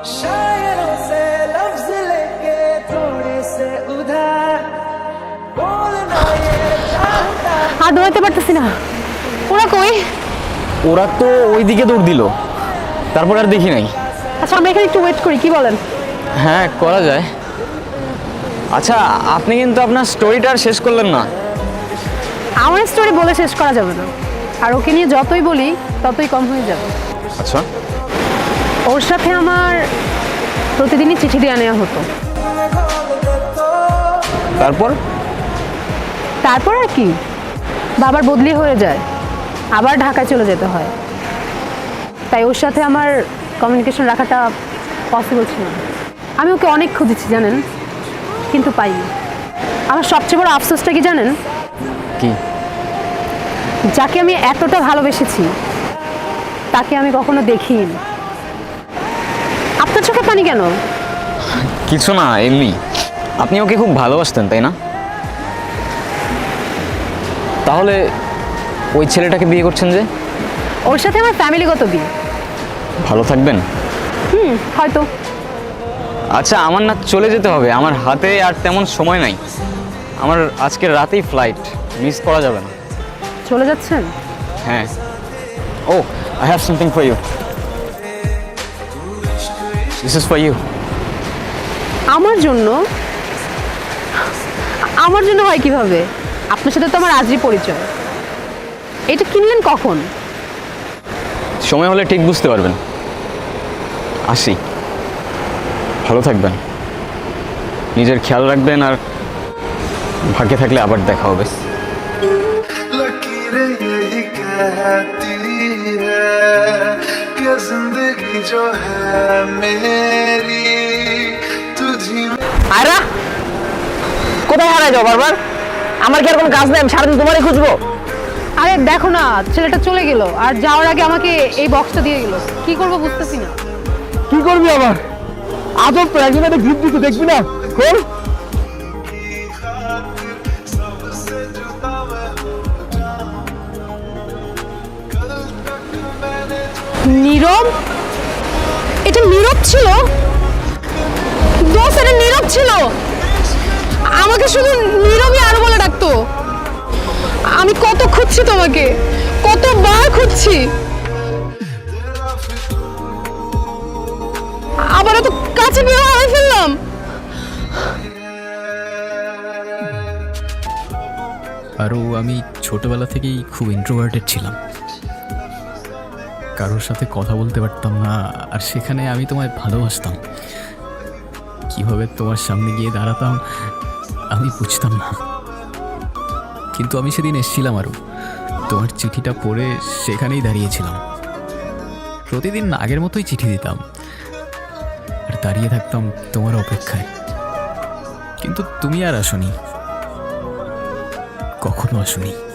शायरों से लफ्ज लेके थोड़े से उधार बोलना ये चाहता আর দৌড়াতে পারতেছি না ওরা কই ওরা তো ওই দিকে দৌড় দিল তারপর আর দেখি নাই আচ্ছা আমরা এখানে একটু ওয়েট করি কি বলেন হ্যাঁ করা যায় আচ্ছা আপনি কিন্তু আপনার স্টোরিটা আর শেষ করলেন না আমার স্টোরি বলে শেষ করা যাবে না আর ওকে নিয়ে যতই বলি ততই কম হয়ে যাবে আচ্ছা ওর সাথে আমার প্রতিদিনই চিঠি দেওয়া নেওয়া হতো। তারপর? তারপর আর কি? বাবার বদলি হয়ে যায়। আবার ঢাকায় চলে যেতে হয়। তাই ওর সাথে আমার কমিউনিকেশন রাখাটা পসিবল ছিল না। আমি ওকে অনেক খুঁজেছি জানেন? কিন্তু পাইনি। আমার সবচেয়ে বড় আফসোসটা কি জানেন? কি? যাকে আমি এতটা ভালোবেসেছি তাকে আমি কখনো দেখিনি। আপনার চোখে পানি কেন? কিছু না এমনি। আপনি ওকে খুব ভালোবাসতেন তাই না? তাহলে ওই ছেলেটাকে বিয়ে করছেন যে? ওর সাথে আমার ফ্যামিলিগত বিয়ে। ভালো থাকবেন? হুম হয়তো। আচ্ছা আমার না চলে যেতে হবে। আমার হাতে আর তেমন সময় নাই। আমার আজকে রাতেই ফ্লাইট মিস করা যাবে না। চলে যাচ্ছেন? হ্যাঁ। ও I have something for you this is for you আমার জন্য? আমার জন্য হয় কীভাবে? আপনার সাথে তো আমার আজই পরিচয়। এটা কিনলেন কখন? সময় হলে ঠিক বুঝতে পারবেন। আসি। ভালো থাকবেন। নিজের খেয়াল রাখবেন আর ভাগ্যে থাকলে আবার দেখা হবে। कि जिंदगी जो है मेरी तुझी में আয়রা কোথায় হারাই যাও বারবার আমার কি আর কোনো কাজ নেই আমি সারাদিন তোমারই খুঁজবো আরে দেখো না ছেলেটা চলে গেল আর যাওয়ার আগে আমাকে এই বক্সটা দিয়ে গেল কি করবো বুঝতেছি না কি করবি আবার আদর তো একদিন একটা গিফট দিতে দেখবি না কর নীরব? এটা নীরব ছিল? দোষ এটা নীরব ছিল। আমাকে শুধু নীরবই আর বলে ডাকতো। আমি কত খুঁজছি তোমাকে, কতবার খুঁজছি। আবার তো কাছে বিয়ে হারাই ফেললাম। আরও আমি ছোটবেলা থেকেই খুব ইন্ট্রোভার্টেড ছিলাম। কারোর সাথে কথা বলতে পারতাম না, আর সেখানে আমি তোমায় ভালোবাসতাম। কীভাবে তোমার সামনে গিয়ে দাঁড়াতাম, আমি বুঝতাম না। কিন্তু আমি সেদিন এসেছিলাম আরও তোমার চিঠিটা পড়ে সেখানেই দাঁড়িয়েছিলাম। প্রতিদিন আগের মতোই চিঠি দিতাম। আর দাঁড়িয়ে থাকতাম তোমার অপেক্ষায়। কিন্তু তুমি আর আসনি। কখনো আসনি।